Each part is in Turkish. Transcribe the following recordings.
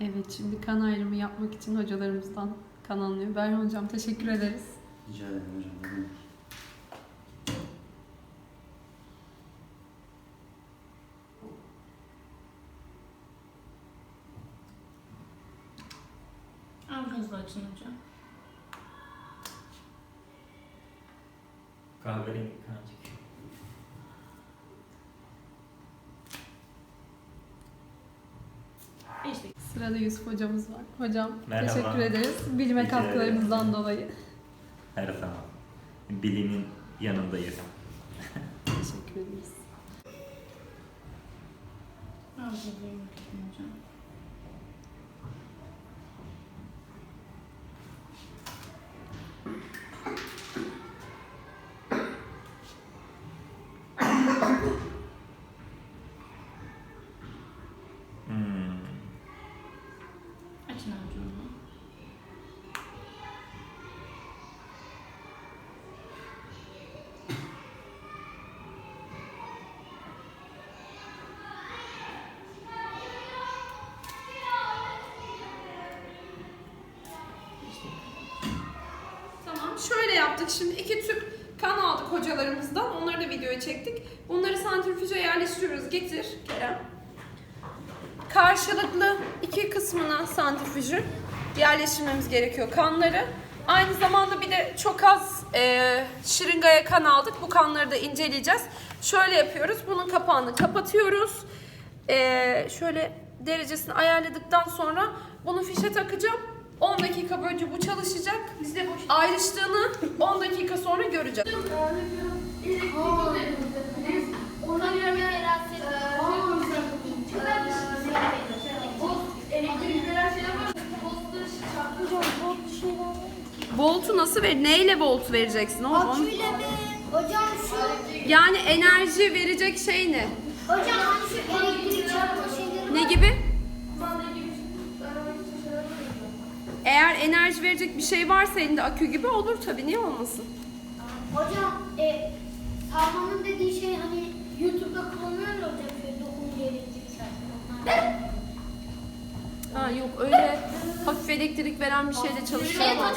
Evet şimdi kan ayrımı yapmak için hocalarımızdan kan alınıyor. Berhan hocam teşekkür ederiz. Rica ederim hocam. ne demek. Ağzınızı açın hocam. Kahverengi kan çıkıyor. Beş dakika. Sırada Yusuf hocamız var. Hocam Merhaba. teşekkür ederiz. Bilime Rica katkılarınızdan ederim. dolayı. Her zaman. Bilimin yanındayız. Teşekkür ederiz. Tutun hocam. Yaptık şimdi iki tüp kan aldık hocalarımızdan. Onları da videoya çektik. Bunları santrifüje yerleştiriyoruz. Getir Kerem. Karşılıklı iki kısmına santrifüjü yerleştirmemiz gerekiyor kanları. Aynı zamanda bir de çok az e, şırıngaya kan aldık. Bu kanları da inceleyeceğiz. Şöyle yapıyoruz. Bunun kapağını kapatıyoruz. E, şöyle derecesini ayarladıktan sonra bunu fişe takacağım. 10 dakika boyunca bu çalışacak. Bizde ayrıştığını 10 dakika sonra göreceğiz. Ona göre. Voltu nasıl ver? Neyle volt vereceksin oğlum? Aküyle mi? Hocam şu Yani enerji verecek şey ne? hocam hani şu elektrik çarpma şeyleri Ne gibi? Eğer enerji verecek bir şey varsa elinde akü gibi olur tabii niye olmasın? Hocam e, Tarhan'ın dediği şey hani YouTube'da kullanıyor ya hocam şöyle dokununca elektrik. Ha yok öyle hafif elektrik veren bir şeyle çalıştıramaz.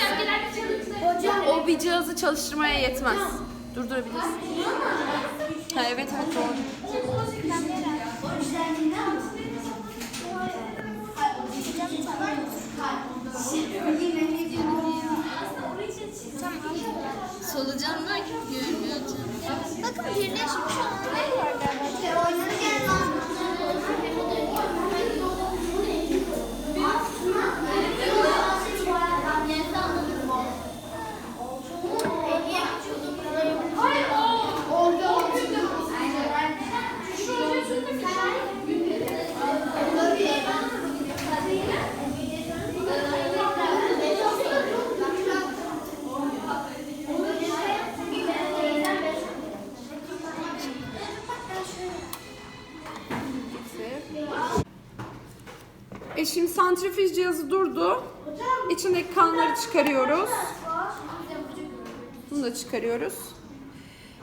Hocam O bir cihazı çalıştırmaya yetmez. Durdurabilirsin. Ha evet evet doğru. E şimdi santrifüj cihazı durdu. İçindeki kanları çıkarıyoruz. Bunu da çıkarıyoruz.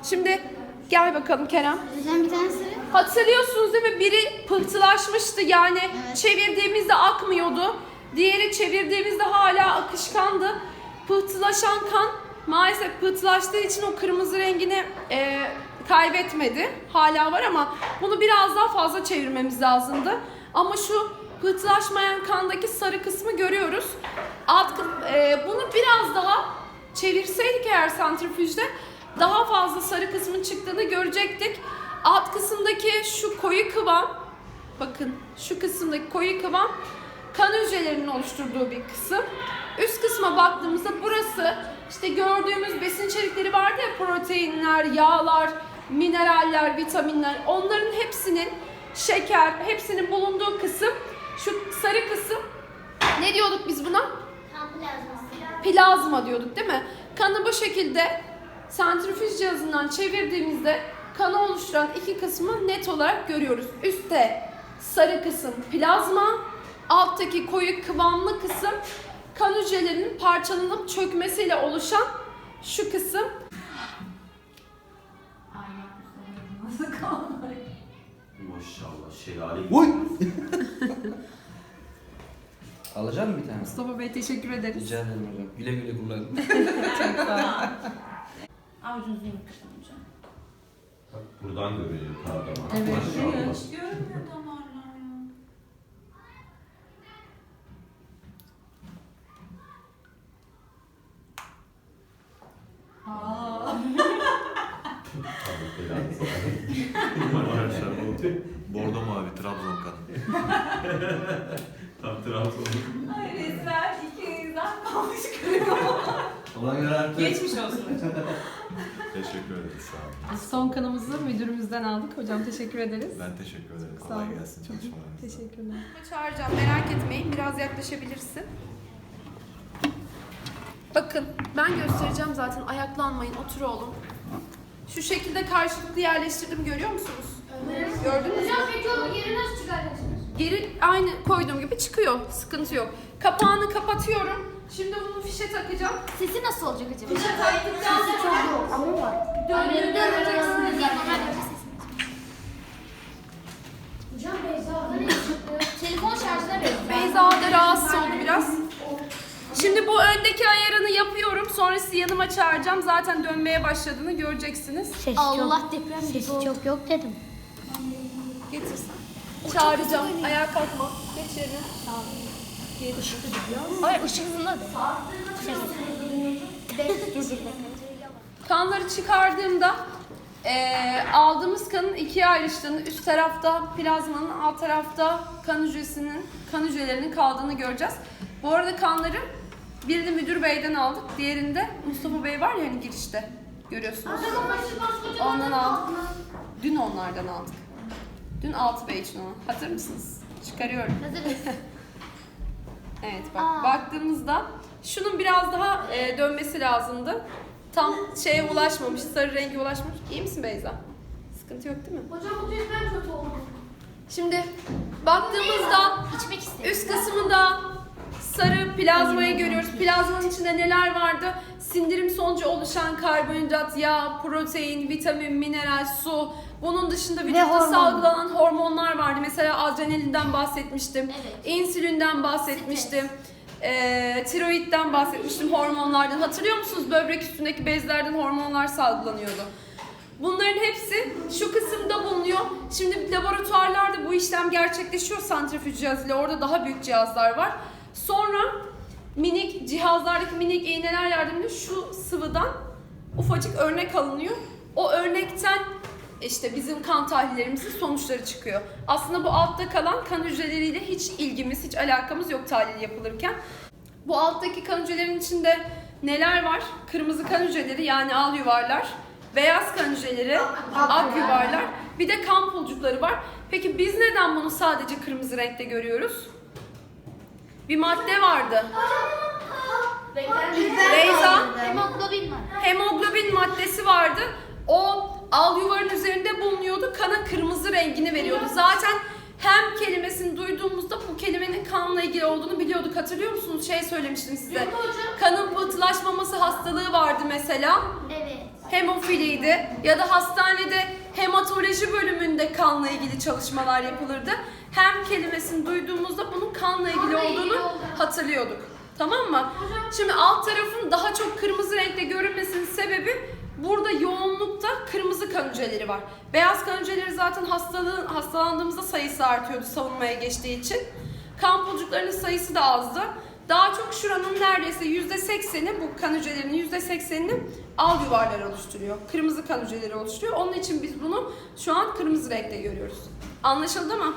Şimdi gel bakalım Kerem. Hocam bir tanesi Hatırlıyorsunuz değil mi? Biri pıhtılaşmıştı yani çevirdiğimizde akmıyordu. Diğeri çevirdiğimizde hala akışkandı. Pıhtılaşan kan maalesef pıhtılaştığı için o kırmızı rengini e, kaybetmedi. Hala var ama bunu biraz daha fazla çevirmemiz lazımdı. Ama şu pıhtılaşmayan kandaki sarı kısmı görüyoruz. Alt, e, bunu biraz daha çevirseydik eğer santrifüjde daha fazla sarı kısmın çıktığını görecektik. Alt kısımdaki şu koyu kıvam, bakın şu kısımdaki koyu kıvam kan hücrelerinin oluşturduğu bir kısım. Üst kısma baktığımızda burası işte gördüğümüz besin içerikleri vardı ya proteinler, yağlar, mineraller, vitaminler onların hepsinin şeker, hepsinin bulunduğu kısım şu sarı kısım ne diyorduk biz buna? Kan plazması. Plazma diyorduk değil mi? Kanı bu şekilde santrifüj cihazından çevirdiğimizde kanı oluşturan iki kısmı net olarak görüyoruz. Üstte sarı kısım plazma, alttaki koyu kıvamlı kısım kan hücrelerinin parçalanıp çökmesiyle oluşan şu kısım? Maşallah şelale. Uy! Alacak mısın bir tane? Mustafa Bey teşekkür ederiz. Rica ederim hocam. Güle güle kullanın. Avucunuzu yumuşatın hocam. Buradan görülüyor kağıda. Evet. Maşallah. Görmüyor damarlar ya. Allah belanı versin. Arkadaşlar bu bordo mavi Trabzon kanı. Teşekkür ederiz sağ olun. Son kanımızı müdürümüzden aldık. Hocam teşekkür ederiz. Ben teşekkür ederim. Sağ Kolay gelsin çalışmalarınızda. Teşekkürler. Çağıracağım merak etmeyin. Biraz yaklaşabilirsin. Bakın ben göstereceğim zaten ayaklanmayın otur oğlum. Şu şekilde karşılıklı yerleştirdim görüyor musunuz? Gördünüz mü? Hocam peki onu geri nasıl çıkartacaksınız? Geri aynı koyduğum gibi çıkıyor. Sıkıntı yok. Kapağını kapatıyorum. Şimdi bunu fişe takacağım. Sesi nasıl olacak acaba? Fişe taktıktan sonra Ama var. Döndüreceksiniz. Hocam Beyza'da ne çıktı? Telefon şarjına verin. Beyza da rahatsız oldu biraz. Şimdi bu öndeki ayarını yapıyorum. Sonra sizi yanıma çağıracağım. Zaten dönmeye başladığını göreceksiniz. Sesi Allah deprem gibi Sesi oldu. çok yok dedim. Getirsin. Çağıracağım. Ayağa kalkma. Geç yerine. Ay ışık hızında da. Kanları çıkardığımda eee, aldığımız kanın ikiye ayrıştığını, üst tarafta plazmanın, alt tarafta kan hücresinin, kan hücrelerinin kaldığını göreceğiz. Bu arada kanları birini müdür beyden aldık, diğerinde Mustafa Bey var ya hani girişte. Görüyorsunuz. Ondan aldık. Dün onlardan aldık. Dün Altı Bey için onu. Hatır mısınız? Çıkarıyorum. Hazırız. Evet bak Aa. baktığımızda şunun biraz daha e, dönmesi lazımdı. Tam şeye ulaşmamış, sarı rengi ulaşmamış. İyi misin Beyza? Sıkıntı yok değil mi? Hocam bu düz ben kötü oldum. Şimdi baktığımızda İçmek istedim. üst kısmında sarı plazmayı görüyoruz. Plazmanın içinde neler vardı? Sindirim sonucu oluşan karbonhidrat, yağ, protein, vitamin, mineral, su. Bunun dışında vücutta hormon. salgılanan hormonlar adrenalinden bahsetmiştim. Evet. İnsülinden bahsetmiştim. Ee, tiroidden bahsetmiştim hormonlardan. Hatırlıyor musunuz? Böbrek üstündeki bezlerden hormonlar salgılanıyordu. Bunların hepsi şu kısımda bulunuyor. Şimdi laboratuvarlarda bu işlem gerçekleşiyor santrifüj cihazıyla. Orada daha büyük cihazlar var. Sonra minik cihazlardaki minik iğneler yardımıyla şu sıvıdan ufacık örnek alınıyor. O örnekten işte bizim kan tahlillerimizin sonuçları çıkıyor. Aslında bu altta kalan kan hücreleriyle hiç ilgimiz, hiç alakamız yok tahlil yapılırken. Bu alttaki kan hücrelerinin içinde neler var? Kırmızı kan hücreleri yani al yuvarlar, beyaz kan hücreleri, ak yuvarlar, bir de kan pulcukları var. Peki biz neden bunu sadece kırmızı renkte görüyoruz? Bir madde vardı. Beyza, Hemoglobin hemoglobin maddesi vardı. O al yuvarın üzerinde bulunuyordu. Kana kırmızı rengini veriyordu. Zaten hem kelimesini duyduğumuzda bu kelimenin kanla ilgili olduğunu biliyorduk. Hatırlıyor musunuz? Şey söylemiştim size. Kanın pıhtılaşmaması hastalığı vardı mesela. Evet. Hemofiliydi. Ya da hastanede hematoloji bölümünde kanla ilgili çalışmalar yapılırdı. Hem kelimesini duyduğumuzda bunun kanla ilgili Kanla ilgili olduğunu olduğunu. hatırlıyorduk. Tamam mı? Şimdi alt tarafın daha çok kırmızı renkte görünmesinin sebebi burada yoğunlukta kırmızı kan hücreleri var. Beyaz kan hücreleri zaten hastalığın, hastalandığımızda sayısı artıyordu savunmaya geçtiği için. Kan pulcuklarının sayısı da azdı. Daha çok şuranın neredeyse %80'i bu kan hücrelerinin %80'ini al yuvarlar oluşturuyor. Kırmızı kan hücreleri oluşturuyor. Onun için biz bunu şu an kırmızı renkte görüyoruz. Anlaşıldı mı?